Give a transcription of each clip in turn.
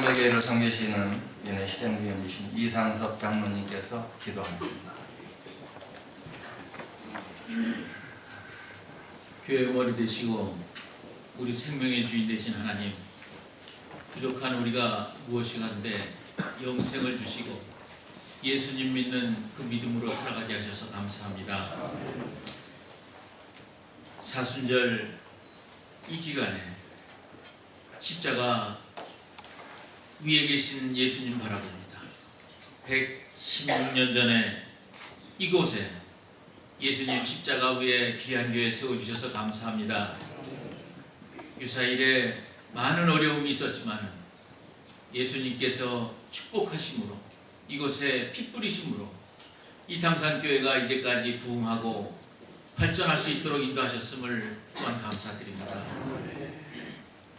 참여교회를 섬기시는 연예 실행위원이신 이상섭 장로님께서 기도하겠습니다. 교회 머리 되시고 우리 생명의 주인 되신 하나님 부족한 우리가 무엇이 간데 영생을 주시고 예수님 믿는 그 믿음으로 살아가게 하셔서 감사합니다. 사순절 이 기간에 십자가 위에 계신 예수님 바라봅니다. 116년 전에 이곳에 예수님 십자가 위에 귀한 교회 세워주셔서 감사합니다. 유사일에 많은 어려움이 있었지만 예수님께서 축복하심으로 이곳에 피 뿌리심으로 이 당산교회가 이제까지 부흥하고 발전할 수 있도록 인도하셨음을 또한 감사드립니다.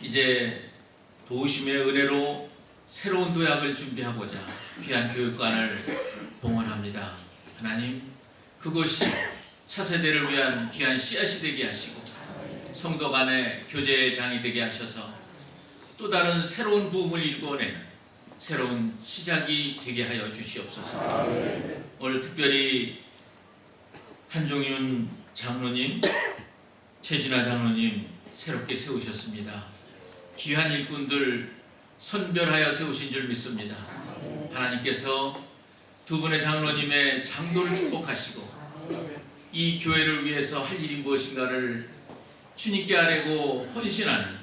이제 도우심의 은혜로 새로운 도약을 준비하고자 귀한 교육관을 봉헌합니다. 하나님 그것이 차세대를 위한 귀한 씨앗이 되게 하시고 성도 간의 교제의 장이 되게 하셔서 또 다른 새로운 부흥을 일궈내는 새로운 시작이 되게 하여 주시옵소서. 오늘 특별히 한종윤 장로님, 최진아 장로님 새롭게 세우셨습니다. 귀한 일꾼들 선별하여 세우신 줄 믿습니다. 하나님께서 두 분의 장로님의 장도를 축복하시고 이 교회를 위해서 할 일이 무엇인가를 주님께 아뢰고 헌신하는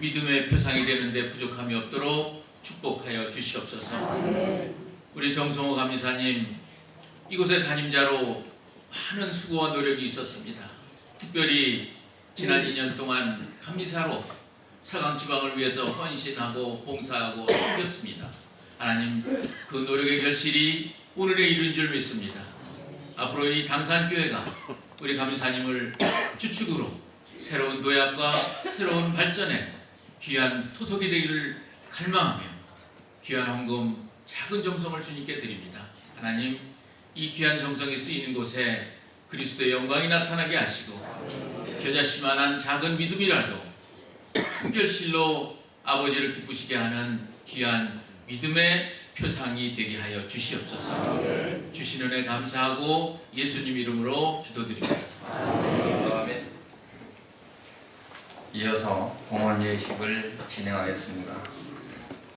믿음의 표상이 되는데 부족함이 없도록 축복하여 주시옵소서. 우리 정성호 감리사님 이곳의 담임자로 많은 수고와 노력이 있었습니다. 특별히 지난 2년 동안 감리사로 사강 지방을 위해서 헌신하고 봉사하고 섬겼습니다. 하나님 그 노력의 결실이 오늘에 이룬 줄 믿습니다. 앞으로 이 당산교회가 우리 감리사님을 주축으로 새로운 도약과 새로운 발전에 귀한 토속이 되기를 갈망하며 귀한 헌금 작은 정성을 주님께 드립니다. 하나님 이 귀한 정성이 쓰이는 곳에 그리스도의 영광이 나타나게 하시고 겨자씨만한 작은 믿음이라도 큰 결실로 아버지를 기쁘시게 하는 귀한 믿음의 표상이 되게 하여 주시옵소서. 주신 은혜 감사하고 예수님 이름으로 기도드립니다. 이어서 공헌 예식을 진행하겠습니다.